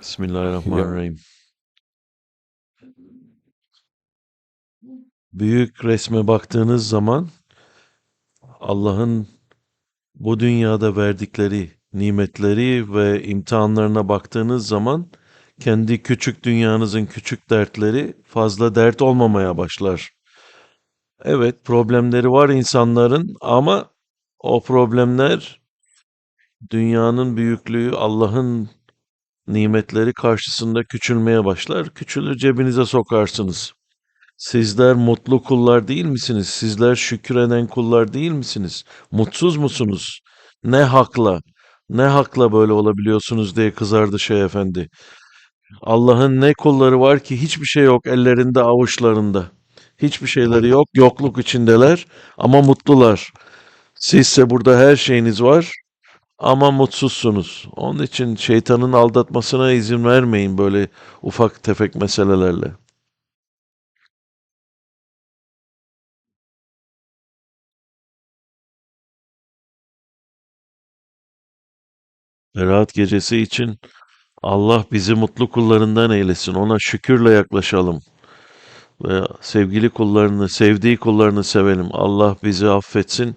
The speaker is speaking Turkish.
Bismillahirrahmanirrahim. Büyük resme baktığınız zaman Allah'ın bu dünyada verdikleri nimetleri ve imtihanlarına baktığınız zaman kendi küçük dünyanızın küçük dertleri fazla dert olmamaya başlar. Evet, problemleri var insanların ama o problemler dünyanın büyüklüğü, Allah'ın nimetleri karşısında küçülmeye başlar. Küçülür cebinize sokarsınız. Sizler mutlu kullar değil misiniz? Sizler şükreden kullar değil misiniz? Mutsuz musunuz? Ne hakla? Ne hakla böyle olabiliyorsunuz diye kızardı Şeyh Efendi. Allah'ın ne kulları var ki hiçbir şey yok ellerinde avuçlarında. Hiçbir şeyleri yok, yokluk içindeler ama mutlular. Sizse burada her şeyiniz var ama mutsuzsunuz. Onun için şeytanın aldatmasına izin vermeyin böyle ufak tefek meselelerle. Berat gecesi için Allah bizi mutlu kullarından eylesin. Ona şükürle yaklaşalım. Ve sevgili kullarını, sevdiği kullarını sevelim. Allah bizi affetsin.